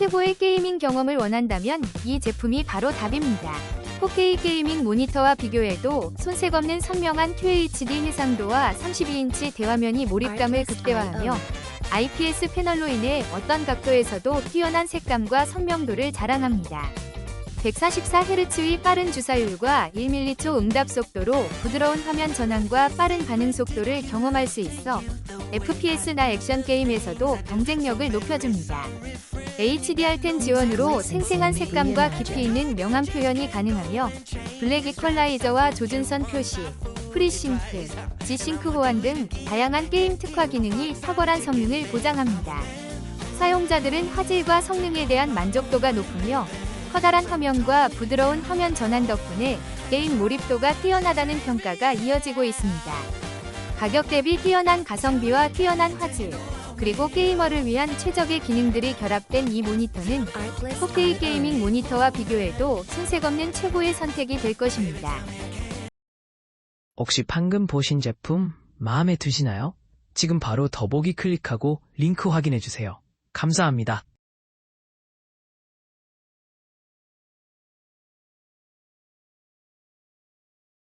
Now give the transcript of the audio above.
최고의 게이밍 경험을 원한다면 이 제품이 바로 답입니다. 4K 게이밍 모니터와 비교해도 손색 없는 선명한 QHD 해상도와 32인치 대화면이 몰입감을 극대화하며 IPS 패널로 인해 어떤 각도에서도 뛰어난 색감과 선명도를 자랑합니다. 144Hz의 빠른 주사율과 1ms 응답 속도로 부드러운 화면 전환과 빠른 반응 속도를 경험할 수 있어 FPS나 액션 게임에서도 경쟁력을 높여줍니다. HDR10 지원으로 생생한 색감과 깊이 있는 명암 표현이 가능하며 블랙 이퀄라이저와 조준선 표시, 프리싱크, 지싱크 호환 등 다양한 게임 특화 기능이 탁월한 성능을 보장합니다. 사용자들은 화질과 성능에 대한 만족도가 높으며 커다란 화면과 부드러운 화면 전환 덕분에 게임 몰입도가 뛰어나다는 평가가 이어지고 있습니다. 가격 대비 뛰어난 가성비와 뛰어난 화질, 그리고 게이머를 위한 최적의 기능들이 결합된 이 모니터는 4K 게이밍 모니터와 비교해도 손색 없는 최고의 선택이 될 것입니다. 혹시 방금 보신 제품 마음에 드시나요? 지금 바로 더보기 클릭하고 링크 확인해 주세요. 감사합니다.